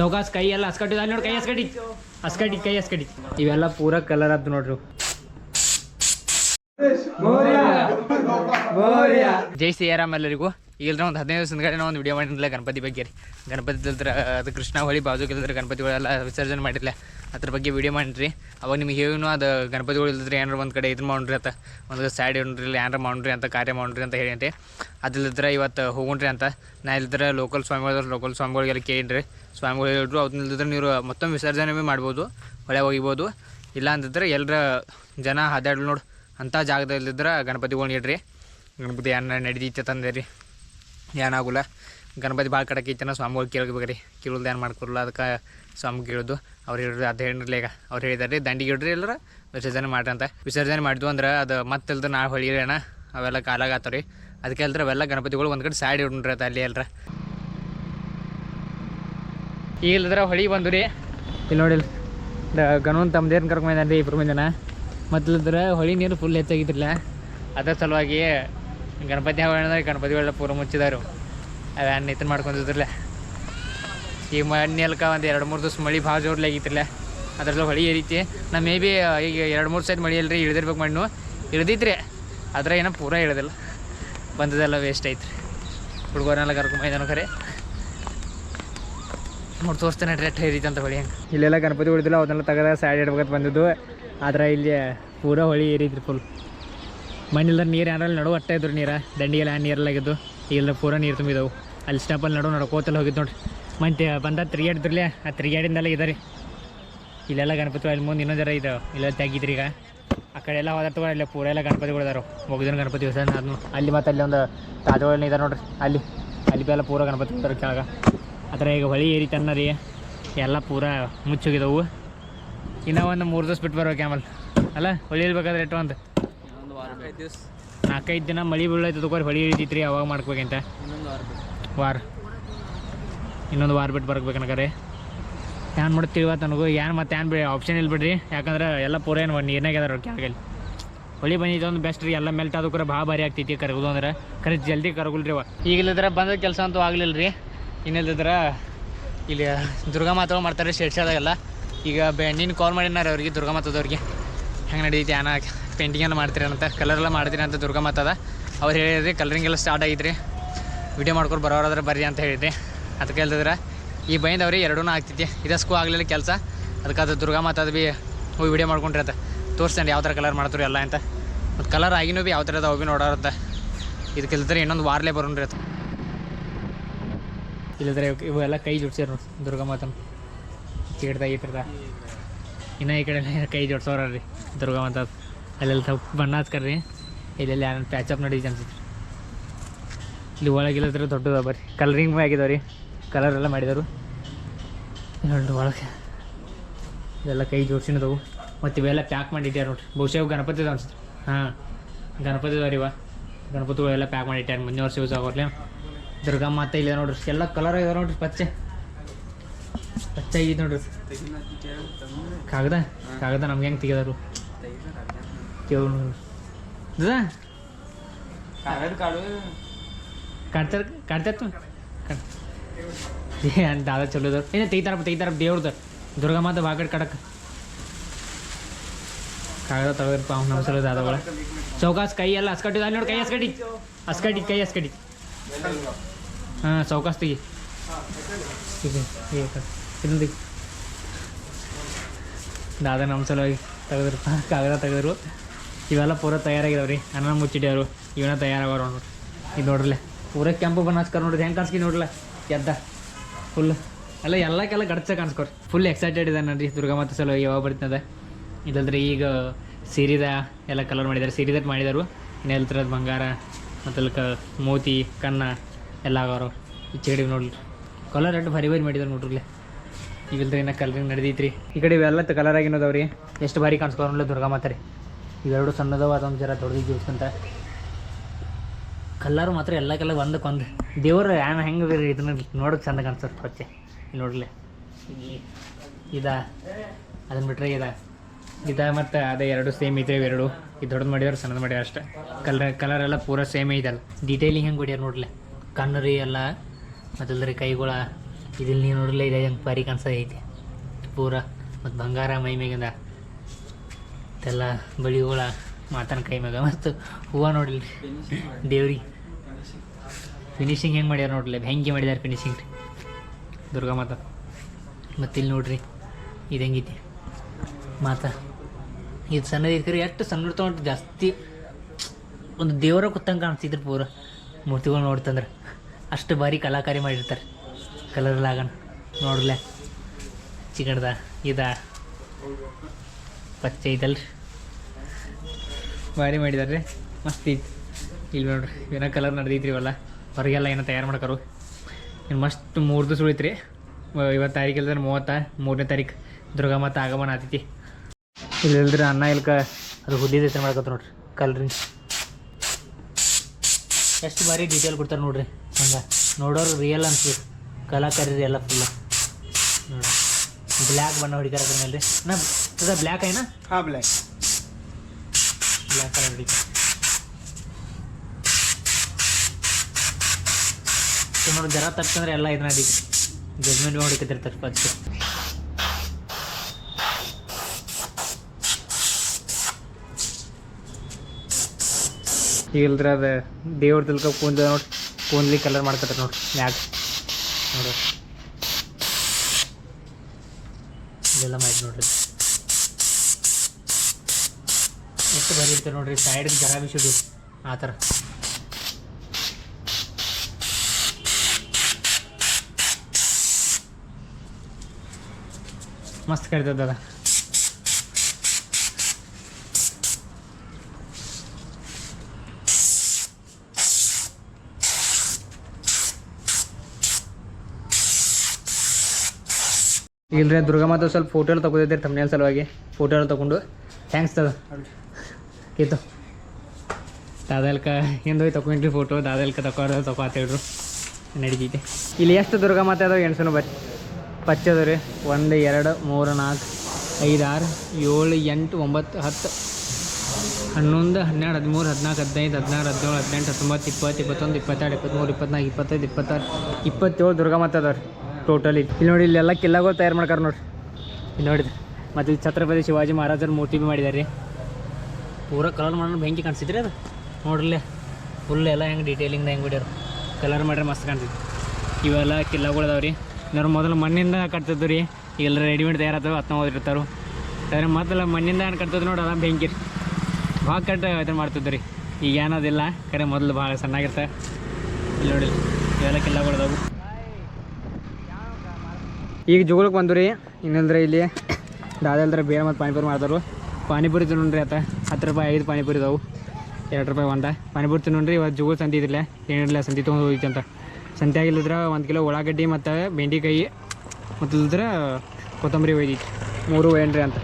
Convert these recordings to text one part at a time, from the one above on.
ಚೌಕಾಸ್ ಕೈ ಎಲ್ಲ ಹಸ್ಕಟ್ಟಿ ಅಲ್ಲಿ ನೋಡಿ ಕೈ ಹಸ್ಕಟ್ಟಿ. ಹಸ್ಕಟ್ಟಿ ಕೈ ಹಸ್ಕಟ್ಟಿ. ಇವೆಲ್ಲ ಪೂರ ಕಲರ್ ಆದ್ ನೋಡ್ರಿ. ಜೈ ಶ್ರೀರಾಮ್ ಎಲ್ಲರಿಗೂ. ಈಗ ಒಂದು ಹದಿನೈದು ದಿವಸದ ಕಡೆ ಒಂದು ವಿಡಿಯೋ ಮಾಡಿದ್ಲ ಗಣಪತಿ ಬಗ್ಗೆ ರೀ. ಗಣಪತಿ ಅದು ಕೃಷ್ಣ ಹೊಳಿ ಬಾಜು ಇಲ್ದ್ರ ಗಣಪತಿಗಳೆಲ್ಲ ವಿಸರ್ಜನೆ ಮಾಡಿರಲಿಲ್ಲ ಅದ್ರ ಬಗ್ಗೆ ವಿಡಿಯೋ ಮಾಡಿರಿ. ಅವಾಗ ನಿಮ್ಗೆ ಹೇಗೂ ಅದು ಗಣಪತಿಗಳು ಇಲ್ದ್ರೆ ಏನಾರು ಒಂದು ಕಡೆ ಇದನ್ನ ಮಾಡ್ರಿ ಅಂತ, ಒಂದು ಸೈಡ್ ಇಡ್ರಿ ಇಲ್ಲ ಏನಾರು ಮಾಡ್ರಿ ಅಂತ, ಕಾರ್ಯ ಮಾಡ್ರಿ ಅಂತ ಹೇಳಿ ಅದಿಲ್ಲದ್ರೆ ಇವತ್ತು ಹೋಗುಣ್ರಿ ಅಂತ. ನಾ ಇಲ್ಲದ್ರೆ ಲೋಕಲ್ ಸ್ವಾಮಿಗಳು ಲೋಕಲ್ ಸ್ವಾಮಿಗಳಿಗೆಲ್ಲ ಕೇಳಿರಿ ಸ್ವಾಮಿಗಳು ಹೇಳಿದ್ರು ಅದನ್ನ ಇಲ್ದಿದ್ರೆ ನೀವು ಮತ್ತೊಮ್ಮೆ ವಿಸರ್ಜನೆ ಭೀ ಮಾಡ್ಬೋದು ಹೊಳೆ ಒಗಿಬೋದು ಇಲ್ಲ ಅಂತಂದ್ರೆ ಎಲ್ಲರ ಜನ ಹಾದಾಡ್ಲು ನೋಡಿ ಅಂಥ ಜಾಗದಲ್ಲಿದ್ರೆ ಗಣಪತಿಗಳು ಇಡ್ರಿ. ಗಣಪತಿ ಏನ ನಡೀತೈತೆ ತಂದೆ ರೀ ಏನಾಗಲ್ಲ. ಗಣಪತಿ ಭಾಳ ಕಡೆ ಐತೆ ಸ್ವಾಮಿಗಳು ಕೇಳ್ಬೇಕು ರೀ ಕೇಳೋದು ಏನು ಮಾಡ್ಕೊಡಲ್ಲ ಅದಕ್ಕೆ ಸ್ವಾಮಿ ಕೇಳೋದು. ಅವ್ರು ಹೇಳಿದ್ರು ಅದು ಹೇಳಿರ್ಲಿ ಈಗ. ಅವ್ರು ಹೇಳಿದಾರೆ ರೀ ದಂಡಿಗೆ ಇಡ್ರಿ ಎಲ್ಲರ ವಿಸರ್ಜನೆ ಮಾಡ್ರಿ ವಿಸರ್ಜನೆ ಮಾಡಿದ್ವು ಅಂದ್ರೆ ಅದು ಮತ್ತೆ ನಾಳೆ ಹೊಳಿಯೋಣ ಅವೆಲ್ಲ ಕಾಲಾಗತ್ತವ್ರಿ ಅದಕ್ಕೆ ಅಲ್ದ್ರೆ ಅವೆಲ್ಲ ಗಣಪತಿಗಳು ಒಂದು ಕಡೆ ಸೈಡ್ ಇಡ್ರಿ ಅದು ಅಲ್ಲಿ ಎಲ್ಲರ ಈಗ ಇಲ್ದ್ರೆ ಹೊಳಿ ಬಂದು ರೀ. ಇಲ್ಲಿ ನೋಡಿ ಗಣವನ್ ತಮ್ಮದೇನು ಕರ್ಕೊಂಡ್ರಿ ಇಬ್ರು ಮಂದಿನ. ಜನ ಮತ್ತಲ್ಲಿದ್ರೆ ಹೊಳಿ ನೀರು ಫುಲ್ ಹೆಚ್ಚಾಗಿದ್ರಲ್ಲ. ಅದರ ಸಲುವಾಗಿ ಗಣಪತಿ ಹಬ್ಬ ಗಣಪತಿಗಳೆಲ್ಲ ಪೂರ ಮುಚ್ಚಿದಾರು. ಅದನ್ನ ನಿತನ್ ಮಾಡ್ಕೊಂಡಿದ್ರಲ್ಲ. ಈಗ ಮಣ್ಣೆಲ್ಕ ಒಂದು ಎರಡು ಮೂರು ದಿವಸ ಮಳೆ ಭಾಳ ಜೋರ್ಲಿ ಆಗಿತ್ತಿಲ್ಲ ಅದ್ರಲ್ಲಿ ಹೊಳಿ ಏರಿತಿ ನಾ ಮೇ ಬಿ ಈಗ ಎರಡು ಮೂರು ಸೈಡ್ ಮಳೆ ಅಲ್ರಿ, ಇಳ್ದಿರ್ಬೇಕು ಮಣ್ಣು. ಇಳ್ದಿತ್ರಿ. ಅದ್ರ ಏನೋ ಪೂರ ಇಳ್ದಿಲ್ಲ. ಬಂದದೆಲ್ಲ ವೇಸ್ಟ್ ಐತ್ರಿ. ಹುಡುಗರನ್ನೆಲ್ಲ ಕರ್ಕೊಂಬೈದನು ಖರೆ. ನೋಡಿ ತೋರಿಸ್ತೇನೆ ಡ್ರೆಟ್ ಹೇರಿತು ಅಂತ ಹೊಳಿ ಹಂಗೆ. ಇಲ್ಲೆಲ್ಲ ಗಣಪತಿ ಉಳಿದಿಲ್ಲ ಅದನ್ನೆಲ್ಲ ತೆಗೆದ ಸೈಡ್ ಇಡ್ಬೇಕಂತ ಬಂದಿದ್ದು. ಆದ್ರೆ ಇಲ್ಲಿ ಪೂರ ಹೊಳಿ ಏರಿದ್ರಿ ಫುಲ್ ಮಣ್ಣಿಲ್ದ ನೀರು ಯಾರಲ್ಲಿ ನಡು ಅಟ್ಟ ಇದ್ರು ನೀರ. ದಂಡಿಗೆಲ್ಲ ನೀರಲ್ಲಾಗಿದ್ದು ಇಲ್ಲ ಪೂರ ನೀರು ತುಂಬಿದವು. ಅಲ್ಲಿ ಸ್ಟಾಪಲ್ಲಿ ನಡು ನಡ್ಕೋತಲ್ಲಿ ಹೋಗಿದ್ದು ನೋಡ್ರಿ. ಮತ್ತೆ ಬಂದ ತಿರುಗಾಡಿದ್ರಲ್ಲೇ ಆ ತಿರುಗಾಡಿಂದೆಲ್ಲ ಇದಾರೆ. ಇಲ್ಲೆಲ್ಲ ಗಣಪತಿ ಅಲ್ಲಿ ಮುಂದೆ ಇನ್ನೊಂದು ಜರ ಇದು ಇಲ್ಲೆಲ್ಲ ತೆಗಿದ್ರಿ ಈಗ. ಆ ಕಡೆ ಎಲ್ಲ ಹೋದ ತಗೋ ಇಲ್ಲ ಪೂರ ಎಲ್ಲ ಗಣಪತಿಗಳು ಇದಾರು. ಮುಗಿದಿನ ಗಣಪತಿ ವಿಸರ್ಜನೆ ಅದನ್ನು ಅಲ್ಲಿ ಮತ್ತೆ ಅಲ್ಲಿ ಒಂದು ತಾಜುಗಳನ್ನ ಇದಾರೆ ನೋಡ್ರಿ. ಅಲ್ಲಿ ಅಲ್ಲಿ ಬಿ ಎಲ್ಲ ಪೂರ ಗಣಪತಿ ಇದಾರೆ ಕೆಳಗೆ. ಆ ಥರ ಈಗ ಹೊಳಿ ಏರಿ ತನ್ನ ರೀ. ಎಲ್ಲ ಪೂರ ಮುಚ್ಚೋಗಿದವು. ಇನ್ನೂ ಒಂದು ಮೂರು ದಿವಸ ಬಿಟ್ಟು ಬರ್ಬೇಕು ಆಮೇಲೆ. ಅಲ್ಲ ಹೊಳಿ ಇಲ್ಬೇಕಾದ್ರೆ ಇಟ್ಟು ಒಂದು. ನಾಲ್ಕೈದು ದಿನ ಮಳೆ ಬೀಳೈತೆ ತಗೋರಿ ಹೊಳಿ ಇಳಿತೈತ್ರಿ ರೀ ಅವಾಗ ಮಾಡ್ಬೇಕಂತ ವಾರ. ಇನ್ನೊಂದು ವಾರ ಬಿಟ್ಟು ಬರ್ಬೇಕನಕರೆ ಏನು ಮಾಡಿ ಇವತ್ತು ನನಗೂ ಏನು ಮತ್ತೆ ಏನು ಬಿಡಿ ಆಪ್ಷನ್ ಇಲ್ಲ ಬಿಡ್ರಿ. ಯಾಕಂದ್ರೆ ಎಲ್ಲ ಪೂರ ಏನು ನೀರ್ನಾಗ ಅದಾರ ಕೆಳಗಲ್ಲಿ. ಹೊಳಿ ಬಂದಿದ್ದು ಒಂದು ಬೆಸ್ಟ್ ರೀ, ಎಲ್ಲ ಮೆಲ್ಟ್ ಆದ ಕೂಡ ಭಾಳ ಭಾರಿ ಆಗ್ತೈತಿ ಕರಗೋದು ಅಂದ್ರೆ. ಕರೆ ಜಲ್ದಿ ಕರಗುಲ್ರಿ ಅವ. ಈಗಲಿದ್ರೆ ಬಂದ ಕೆಲಸ ಅಂತೂ ಆಗಲಿಲ್ಲ ರೀ ಇನ್ನಿಲ್ಲದ್ರೆ ಇಲ್ಲಿ ದುರ್ಗಾ ಮಾತಾಡೋ ಮಾಡ್ತಾರೆ ಶೇಡ್ಸಾದಾಗೆಲ್ಲ ಈಗ ಬೆಣ್ಣಿನ ಕಾಲ್ ಮಾಡಿನಾರ ಅವ್ರಿಗೆ ದುರ್ಗಾ ಮಾತಾದವ್ರಿಗೆ ಹೆಂಗೆ ನಡೀತಿ ಏನ ಪೇಂಟಿಂಗ್ ಎಲ್ಲ ಮಾಡ್ತೀರಿ ಅಂತ. ಕಲರ್ ಎಲ್ಲ ಮಾಡ್ತೀರಿ ಅಂತ ದುರ್ಗಾ ಮಾತಾದ ಅವ್ರು ಹೇಳಿದ್ರಿ ಕಲರಿಂಗ್ ಎಲ್ಲ ಸ್ಟಾರ್ಟ್ ಆಗಿದ್ರಿ. ವಿಡಿಯೋ ಮಾಡ್ಕೊಂಡು ಬರೋರಾದ್ರೆ ಬರ್ರಿ ಅಂತ ಹೇಳಿದ್ರಿ. ಅದಕ್ಕೆ ಹೇಳ್ತಿದ್ರೆ, ಈ ಬೈಂದವ್ರಿ ಎರಡೂ ಆಗ್ತೈತಿ ಇದಸ್ಕೂ ಆಗಲಿಲ್ಲ ಕೆಲಸ. ಅದಕ್ಕೆ ಅದು ದುರ್ಗಾ ಅದು ಭೀ ಹೋಗಿ ವಿಡಿಯೋ ಮಾಡ್ಕೊಂಡ್ರಿ ಅಂತ ತೋರಿಸ್ತೇನೆ ಯಾವ ಥರ ಕಲರ್ ಮಾಡ್ತಾರೆ ಎಲ್ಲ ಅಂತ. ಮತ್ತು ಕಲರ್ ಆಗಿನೂ ಭೀ ಯಾವ ಥರ ಅವು ಭೀ ನೋಡೋರಂತ ಇದಕ್ಕೆ ಇಲ್ದ್ರೆ ಇನ್ನೊಂದು ವಾರಲೇ ಬರೋಣ್ರಿ ಅದು ಇಲ್ಲದ್ರೆ ಇವೆಲ್ಲ ಕೈ ಜೋಡ್ಸ್ಯಾರ ದುರ್ಗಾ ಮಾತನ. ಕೇಡ್ದ ಈ ಥರದ ಇನ್ನು ಈ ಕಡೆ ಕೈ ಜೋಡ್ಸೋರ ರೀ ದುರ್ಗಾ ಮಾತ ಅಲ್ಲೆಲ್ಲ ತಪ್ಪು ಬಣ್ಣ ಹಚ್ಕರ್ರಿ. ಇಲ್ಲೆಲ್ಲ ಯಾರು ಪ್ಯಾಚಪ್ ನಡೀತಿ ಅನ್ಸುತ್ತೆ. ಇಲ್ಲಿ ಒಳಗಿಲ್ಲದ್ರೆ ದೊಡ್ಡದ ಬರ್ರಿ. ಕಲರಿಂಗ್ ಆಗಿದಾವೆ ರೀ ಕಲರ್ ಎಲ್ಲ ಮಾಡಿದರು. ಎರಡು ಒಳಗೆ. ಇದೆಲ್ಲ ಕೈ ಜೋಡ್ಸಿನದವು. ಮತ್ತು ಇವೆಲ್ಲ ಪ್ಯಾಕ್ ಮಾಡಿಟ್ಟಾರ ನೋಡ್ರಿ. ಬಹುಶಃ ಗಣಪತಿ ಅನ್ಸುತ್ತೆ. ಹಾಂ ಗಣಪತಿ ಇವ. ಗಣಪತಿಗಳೆಲ್ಲ ಪ್ಯಾಕ್ ಮಾಡಿಟ್ಟಾರ ಮುಂದಿನ ವರ್ಷ ಯೂಸ್ ಆಗೋರ್ಲಿ. ದುರ್ಗಾ ಅತ್ತ ಇಲ್ಲ ನೋಡ್ರಿ. ಎಲ್ಲ ಕಲರ್ ಇದಾವೆ ನೋಡ್ರಿ ಪಚ್ಚೆ. ಪಚ್ಚೆ ಆಗಿದೆ ನೋಡ್ರಿ. ಕಾಗದ? ಕಾಗದ ನಮ್ಗೆ ಹೆಂಗೆ ತೆಗೆದಾರು ಕೇಳು ನೋಡ್ರಿ. ಕಾಡ್ತಾರ ಕಾಡ್ತಾರ ದಾದ ಚಲೋ ಇದಾವ ಏನೇ ತೆಗಿತಾರಪ್ಪ ತೆಗಿತಾರಪ್ಪ ದುರ್ಗಾ ಮಾತ ಬಾಗಡ್ ಕಡಕ್. ಕಾಗದ ತಗೋರಪ್ಪ ಅವ್ನು ನಮ್ಮ ಸಲ ದಾದಗಳ ಚೌಕಾಸ್ ಕೈ ಎಲ್ಲ ಹಸ್ಕಟ್ಟಿದ ಅಲ್ಲಿ ನೋಡಿ ಕೈ ಹಸ್ಕಟ್ಟಿ ಹಸ್ಕಟ್ಟಿ ಕೈ ಹಸ್ಕಟ್ಟಿ ಹಾಂ, ಚೌಕಾಸ್ ತೆಗಿ. ಇದು ಏ ಕ- ಇದನ್ನ ತೆಗಿ. ದಾದ ನಮ್ಮ ಸಲುವಾಗಿ ತೆಗೆದ್ರಪ್ಪ, ಕಾಗದ ತೆಗೆದ್ರು. ಇವೆಲ್ಲ ಪೂರ ತಯಾರಾಗಿದಾವೆ ರೀ ಅನ್ನ ಮುಚ್ಚಿಟ್ಯಾರು ಇವನ್ನ ತಯಾರಾಗವ್ರು ನೋಡ್ರಿ. ಇದು ನೋಡ್ರಲ್ಲೇ ಪೂರ ಕೆಂಪು ಬಣ್ಣ ಹಚ್ಕರ್ ನೋಡ್ರಿ. ಹೆಂಗೆ ಕಾಣಿಸ್ಕಿ ನೋಡ್ರಲ್ಲ ಎದ್ದ ಫುಲ್ ಎಲ್ಲ ಎಲ್ಲಕ್ಕೆಲ್ಲ ಗಡ್ಚ ಕಾಣಿಸ್ಕೊರಿ ಫುಲ್ ಎಕ್ಸೈಟೆಡ್ ಇದೆ ನನ್ರಿ ದುರ್ಗಾ ಮಾತೆ ಸಲ ಯಾವಾಗ ಬರ್ತದೆ? ಇಲ್ಲಂದ್ರೆ ಈಗ ಸೀರಿದ ಎಲ್ಲ ಕಲರ್ ಮಾಡಿದ್ದಾರೆ. ಸೀರಿದ ಮಾಡಿದಾರು. ಇನ್ನೆಲ್ಲ ಥರದ ಬಂಗಾರ ಮತ್ತು ಕ, ಮೋತಿ, ಕನ್ನ ಎಲ್ಲ ಆಗೋರು. ಈ ಚೇಡಿ ನೋಡ್ರಿ. ಕಲರ್ ಅಟ್ಟು ಭಾರಿ ಭಾರಿ ಮಾಡಿದಾರೆ ನೋಡ್ರಿ ಇವಿಲ್ದ್ರೆ ಇನ್ನ ಕಲರಿಂಗ್ ನಡೆದೈತ್ರಿ. ಈ ಕಡೆ ಇವೆಲ್ಲ ಕಲರ್ ಆಗಿನೋದವ್ರಿ. ಎಷ್ಟು ಭಾರಿ ಕಾಣಿಸ್ಕೊರಲ್ಲ ದುರ್ಗಾ ಮಾತೆ ರೀ. ಇವೆರಡು ಸಣ್ಣದವ ಅದೊಂದು ಜರ ದೊಡ್ಡದಿದ್ದು ಅಂತ ಕಲ್ಲರ್ ಮಾತ್ರ ಎಲ್ಲ ಕಲ್ಲ ಒಂದಕ್ಕೊಂದು ದೇವರು ಏನು ಹೆಂಗೆ ಇದನ್ನ ನೋಡೋಕೆ ಚಂದ ಕಾಣಿಸ್ತದೆ ಇಲ್ಲಿ ನೋಡ್ಲಿ. ಇದ. ಅದನ್ನ ಬಿಟ್ರೆ ಇದ. ಇದ ಮತ್ತು ಅದೇ ಎರಡು ಸೇಮ್ ಇದೆ ಎರಡು ಇದು ದೊಡ್ಡದು ಮಾಡಿದಾರೆ ಸಣ್ಣದು ಮಾಡ್ಯಾರ ಅಷ್ಟೇ. ಕಲರ್ ಕಲರ್ ಎಲ್ಲ ಪೂರ ಸೇಮ್ ಇದೆಲ್ಲ ಡೀಟೇಲಿಂಗ್ ಹೆಂಗೆ ಹೊಡ್ಯಾರ ನೋಡ್ಲಿ. ಕಣ್ಣು ರೀ ಎಲ್ಲ. ಮತ್ತಲ್ರಿ ಕೈಗಳ. ಇದಿಲ್ಲಿ ನೀವು ನೋಡಿಲ್ಲ ಇದೆ ಹೆಂಗೆ ಪಾರಿ ಐತಿ. ಪೂರಾ. ಮತ್ತು ಬಂಗಾರ ಮೈ ಮ್ಯಾಗಿಂದ ಎಲ್ಲ ಬಳಿಗಳ ಮಾತನ ಕೈ ಮ್ಯಾಗ. ಮತ್ತು ಹೂವು ನೋಡಿಲ್ಲ ದೇವ್ರಿ. ಫಿನಿಶಿಂಗ್ ಹೆಂಗೆ ಮಾಡ್ಯಾರ ನೋಡ್ರಿ? ಹೆಂಗೆ ಮಾಡಿದಾರೆ ಫಿನಿಶಿಂಗ್ ರೀ? ದುರ್ಗಾ ಮಾತ. ಮತ್ತು ಇಲ್ಲಿ ನೋಡ್ರಿ. ಇದು ಹೆಂಗೈತಿ? ಮಾತ. ಇದು ಸಣ್ಣ ಐತ್ರಿ ಎಷ್ಟು ಸಣ್ಣ ತೊಗೊಂಡು ಜಾಸ್ತಿ ಒಂದು ದೇವರ ಕುತ್ತಂಗೆ ಕಾಣಿಸ್ತಿದ್ರು ಪೂರ ಮೂರ್ತಿಗಳು ನೋಡ್ತಂದ್ರೆ. ಅಷ್ಟು ಭಾರಿ ಕಲಾಕಾರಿ ಮಾಡಿರ್ತಾರೆ. ಕಲರ್ ಲಾಗಣ ನೋಡ್ರಲ್ಲ ಚಿಕಡ್ದ ಇದ. ಪಚ್ಚೆ ಐತಲ್ರಿ ಭಾರಿ ಮಾಡಿದಾರೆ ಮಸ್ತ್ ಐತಿ. ಇಲ್ಲಿ ನೋಡ್ರಿ, ಏನೋ ಕಲರ್ ನಡೆದೈತ್ರಿ ಇವೆಲ್ಲ ಹೊರಗೆಲ್ಲ ಏನೋ ತಯಾರು ಮಾಡ್ಕರು. ಇನ್ನು ಮಸ್ತ್ ಮೂರು ದಿವಸ ಉಳಿತ್ರಿ. ಇವತ್ತು ತಾರೀಕು ಇಲ್ದ್ರೆ ಮೂವತ್ತ, ಮೂರನೇ ತಾರೀಕು ದುರ್ಗಾ ಮಾತ ಆಗಮನ ಆತೈತಿ. ಇಲ್ಲಿ ಇಲ್ದ್ರೆ ಅನ್ನ ಇಲ್ಕ ಅದು ಹುದ್ದಿದ ಮಾಡ್ಕೊತ ನೋಡ್ರಿ, ಕಲ್ರಿ. ಎಷ್ಟು ಬಾರಿ ಡೀಟೇಲ್ ಕೊಡ್ತಾರೆ ನೋಡ್ರಿ. ಹಂಗೆ, ನೋಡೋರು ರಿಯಲ್ ಅನ್ಸ್ಬೇಕು. ಕಲಾಕಾರಿ ಎಲ್ಲ ಫುಲ್ಲು ನೋಡ್ರಿ. ಬ್ಲ್ಯಾಕ್ ಬಣ್ಣ ಹೊಡಿತಾರೆ ಅದ್ರ ಮೇಲೆ ನಾ ಬ್ಲ್ಯಾಕ್ ಐನಾ ಹಾಂ ಬ್ಲ್ಯಾಕ್ ಬ್ಲ್ಯಾಕ್ ಕಲರ್ ಹೊಡಿತಾರೆ ನೋಡಿ, ಜರ ತಪ್ಪಂದ್ರೆ ಎಲ್ಲ ಇದನ್ನ ಅದಕ್ಕೆ. ಜಜ್ಮೆಂಟ್ ಹೊಡಿಕತ್ತಿರ್ತಾರೆ ಫಸ್ಟ್ ಇಲ್ದ್ರ ಅದ ದೇವ್ರ ತಿಳ್ಕ ಕೂಂದ ನೋಡಿ, ಕೂಂದ್ಲಿ ಕಲರ್ ಮಾಡ್ಕೊತಾರೆ ನೋಡಿ, ಮ್ಯಾಗ. ನೋಡ್ರಿ ಇದೆಲ್ಲ ಮಾಡಿ ನೋಡ್ರಿ. ಎಷ್ಟು ಇರ್ತಾರೆ ನೋಡ್ರಿ ಸೈಡ್ ಜರ ಬಿಸಿಡು ಆ ಥರ. ಮಸ್ತ್ ಕರಿತದ ಅದ ಇಲ್ರಿ, ದುರ್ಗಾ ಮಾತಾ ಸ್ವಲ್ಪ ಫೋಟೋ ಎಲ್ಲ ತಮ್ಮನೇಲ್ ಸಲುವಾಗಿ. ಫೋಟೋ ತಗೊಂಡು. ಥ್ಯಾಂಕ್ಸ್ ತದ ಕೀತು ದಾದಲ್ಕ ಹಿಂದೆ ಹೋಗಿ ತಗೊಂಡ್ರಿ ಫೋಟೋ ದಾದಲ್ಕ ತಕೋರ ತಗೋ ಅಂತ ಹೇಳ್ರು. ನಡೀತೈತೆ ಇಲ್ಲಿ ಎಷ್ಟು ದುರ್ಗಾ ಮಾತೆ ಅದಾವೆ ಎಣ್ಸನು ಬರ್ರಿ. ಪಚ್ಚದು ರೀ. ಒಂದು, ಎರಡು, ಮೂರು, ನಾಲ್ಕು, ಐದು, ಆರು, ಏಳು, ಎಂಟು, ಒಂಬತ್ತು, ಹತ್ತು, ಹನ್ನೊಂದು, ಹನ್ನೆರಡು, ಹದಿಮೂರು, ಹದಿನಾಲ್ಕು, ಹದಿನೈದು, ಹದಿನಾರು, ಹದಿನೇಳು, ಹದಿನೆಂಟು, ಹತ್ತೊಂಬತ್ತು, ಇಪ್ಪತ್ತು, ಇಪ್ಪತ್ತೊಂದು, ಇಪ್ಪತ್ತೆರಡು ಇಪ್ಪತ್ತ್ಮೂರು ಇಪ್ಪತ್ತ್ನಾಲ್ಕು ಇಪ್ಪತ್ತೈದು, ಇಪ್ಪತ್ತಾರು, ಇಪ್ಪತ್ತೇಳು ದುರ್ಗಾ ಮಾತೆ ಅದಾವ ರೀ. ಟೋಟಲಿ ಇಲ್ಲಿ. ನೋಡಿ, ಇಲ್ಲೆಲ್ಲ ಕಿಲ್ಲಗಳು ತಯಾರು ಮಾಡ್ತಾರೆ ನೋಡ್ರಿ. ಇಲ್ಲಿ ನೋಡಿದ್ರಿ. ಮತ್ತು ಇಲ್ಲಿ ಛತ್ರಪತಿ ಶಿವಾಜಿ ಮಹಾರಾಜರ ಮೂರ್ತಿ ಮಾಡಿದ್ದಾರೆ ರೀ ಪೂರ ಕಲರ್ ಮಾಡೋಣ ಬೆಂಕಿ ಕಾಣಿಸಿದ್ರಿ ಅದು? ನೋಡ್ರಲ್ಲೇ ಫುಲ್ ಎಲ್ಲ ಹೆಂಗೆ ಡೀಟೇಲಿಂಗ್ ಹೆಂಗೆ ಬಿಡ್ಯಾರ ಕಲರ್ ಮಾಡ್ರೆ ಮಸ್ತ್ ಕಾಣಿಸ್ತೈತಿ ಇವೆಲ್ಲ ಕಿಲ್ಲಗಳು ಅದಾವೆ ರೀ ಇನ್ನೊಂದು ಮೊದಲು ಮಣ್ಣಿಂದ ಕಟ್ತಿದ್ದು ರೀ. ಈಗೆಲ್ಲ ರೆಡಿಮೇಡ್ ತಯಾರಾದವು ಹತ್ತು ಹೋದಿರ್ತಾರೆ ಅದ್ರ ಮೊದಲು ಮಣ್ಣಿಂದ ಏನು ಕಟ್ತದ ನೋಡಿ, ಅದ ಬೆಂಕಿ ರೀ. ಭಾಳ ಕಟ್ಟ ಇದನ್ನು ಮಾಡ್ತಿದ್ದು ರೀ. ಈಗ ಏನೋದಿಲ್ಲ, ಕರೆ ಮೊದಲು ಭಾಳ ಸಣ್ಣಾಗಿರ್ತಾರೆ ಇಲ್ಲಿ ನೋಡಿ, ಇವೆಲ್ಲ ಕಿಲ್ಲಗಳು ಅದಾವು ಈಗ ಜುಗುಳಕ್ಕೆ ಬಂದು ರೀ ಇನ್ನಂದ್ರೆ ಇಲ್ಲಿ ದಾದಲ್ದ್ರೆ ಬೇರೆ ಮತ್ತು ಪಾನಿಪುರಿ ಮಾಡ್ತಾರೆ ಪಾನಿಪುರಿ ತಿನ್ನೋಣ್ರಿ ಆತ. ಹತ್ತು ರೂಪಾಯಿ, ಐದು ಪಾನಿಪುರಿ ಇದಾವು. ಎರಡು ರೂಪಾಯಿ ಒಂದ. ಪಾನಿಪುರಿ ತಿನ್ನೋಣ್ರಿ ಇವತ್ತು ಜುಗು ಸಂತಿ ಇದಿಲ್ಲ ಏನಿರಲಿಲ್ಲ ಸಂತಿ ತೊಗೊಂಡು ಹೋಗಿತ್ತು ಅಂತ. ಸಂತೆ ಆಗಿಲ್ಲದ್ರ ಒಂದು ಕಿಲೋ ಉಳ್ಳಾಗಡ್ಡಿ ಮತ್ತು ಬೆಂಡೆಕಾಯಿ ಮತ್ತು ಇಲ್ದ್ರ ಕೊತ್ತಂಬರಿ ಒಯ್ದಿತ್ತು ಮೂರು ಏನ್ರಿ ಅಂತ.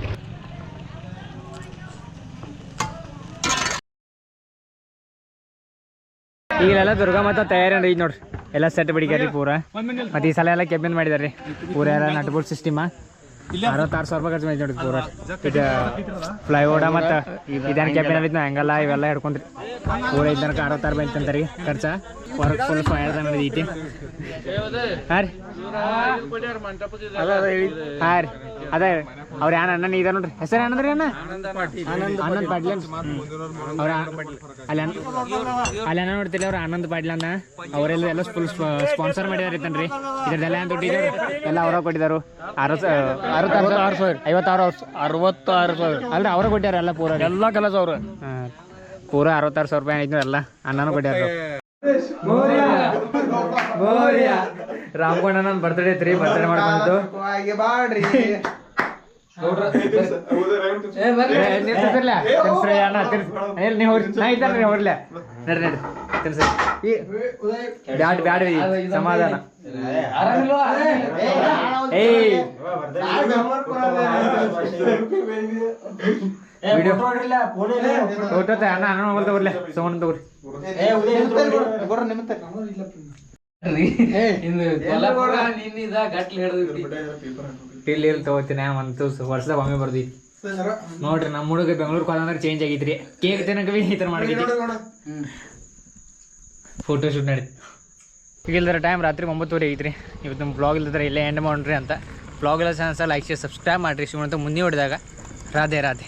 ಈಗೆಲ್ಲ ದುರ್ಗಾ ಮಾತಾ ತಯಾರಿ ಐತಿ ನೋಡ್ರಿ. ಎಲ್ಲ ಸೆಟ್ ಬಿಡಿಗ್ಯಾರಿ ಪೂರ. ಮತ್ತೆ ಈ ಸಲ ಎಲ್ಲ ಕೆಬ್ಬಿಂದ ಮಾಡಿದಾರೆ ಪೂರ ಎಲ್ಲ ನಟ್ ಬೋಲ್ಟ್ ಸಿಸ್ಟಮ ಅರವತ್ತಾರು ಸಾವಿರ ರೂಪಾಯಿ ಖರ್ಚು ಮಾಡಿ ನೋಡಿ ಪೂರ. ಇದು ಫ್ಲೈಓಡ ಮತ್ತು ಇದನ್ನ ಕ್ಯಾಬಿನ ಅಲ್ಲಿ ಹಂಗಲ್ಲ. ಇವೆಲ್ಲ ಹಿಡ್ಕೊಂಡ್ರಿ. ಪೂರ ಇದ್ದನಕ ಅರವತ್ತಾರು ರೂಪಾಯಿ ಅಂತಂತಾರೆ ಖರ್ಚ. ವರ್ಕ್ ಫುಲ್ ಫೈರ್ ಐತಿ ಹಾಂ ರೀ ಹಾಂ ರೀ ಅದೇ ಅವ್ರ ಯಾನ ಅಣ್ಣ ಇದ ನೋಡ್ರಿ. ಹೆಸರು ಏನಂದ್ರಿ ಅಣ್ಣ? ಆನಂದ್ ಪಾಟೀಲ್. ಅವ್ರ ಅಲ್ಲಿ ಅಣ್ಣ- ಅಲ್ಲಿ ಅಣ್ಣ ನೋಡ್ತಿಲ್ಲ ಅವ್ರ ಆನಂದ್ ಪಾಟೀಲ್ ಅಣ್ಣ ಅವರೆಲ್ಲ ಎಲ್ಲ ಫುಲ್ ಸ್ಪಾನ್ಸರ್ ಮಾಡಿದಾರೆ ಇತ್ತನ್ರಿ. ಇದ್ರದ್ದೆಲ್ಲ ಏನ್ ದುಡ್ಡು ಎಲ್ಲ ಅವರ ಕೊಟ್ಟಿದಾರು. ಅರವತ್ತು ಅರವತ್ತಾರು ಆರು ಸಾವಿರ. ಐವತ್ತಾರು ಅರವತ್ತಾರು ಸಾವಿರ. ಅಲ್ರಿ ಅವ್ರ ಕೊಟ್ಟಾರ ಎಲ್ಲ ಪೂರ ಎಲ್ಲ ಕೆಲಸ ಅವ್ರು. ಪೂರ ಅರವತ್ತಾರು ಸಾವಿರ ರೂಪಾಯಿ ಐತಿ ಎಲ್ಲ. ಅಣ್ಣನೂ ಕೊಟ್ಟಾರ ರಾಮಗೊಂಡ ನನ್ನ ಬರ್ತ್ಡೇ ಐತ್ರಿ ಬರ್ತ್ಡೇ ಮಾಡ್ಕೊಂತು ಬಾಡ್ರಿ ಬ್ಯಾಡ್ ಬ್ಯಾಡ ಸಮಾಧಾನ. ಫೋಟೋ ಅಣ್ಣ ಅಣ್ಣ ಮೊಬೈಲ್ ತಗೋರ್ಲೆ. ಸೋಮಣ್ಣ ತಗೋರಿ. ಇಲ್ಲಿ ಇಲ್ಲಿ ತಗೋತೀನಿ ಒಂದು ವರ್ಷದಾಗ ಒಮ್ಮೆ ಬರ್ದಿ. ನೋಡ್ರಿ ನಮ್ಮ ಹುಡುಗ ಬೆಂಗಳೂರು ಕಲಂದ್ರೆ ಚೇಂಜ್ ಆಗಿದ್ರಿ ಕೇಕ್ ತಿನ್ನಕ ಬಿ ಈ ಥರ ಮಾಡಿದ್ರಿ ಫೋಟೋ ಶೂಟ್ ನಡೀತಿ. ಈಗ ಇಲ್ದ್ರ ಟೈಮ್ ರಾತ್ರಿ ಒಂಬತ್ತುವರೆ ಐತ್ರಿ. ಇವತ್ತು ನಮ್ಮ ಬ್ಲಾಗ್ ಇಲ್ಲದ್ರೆ ಇಲ್ಲೇ ಎಂಡ್ ಮಾಡ್ರಿ ಅಂತ. ಬ್ಲಾಗ್ ಎಲ್ಲ ಸಹ ಲೈಕ್ ಶೇರ್ ಸಬ್ಸ್ಕ್ರೈಬ್ ಮಾಡಿರಿ. ಶಿವಂತ ಮುಂದೆ ಹೊಡೆದಾಗ. ರಾಧೆ ರಾಧೆ.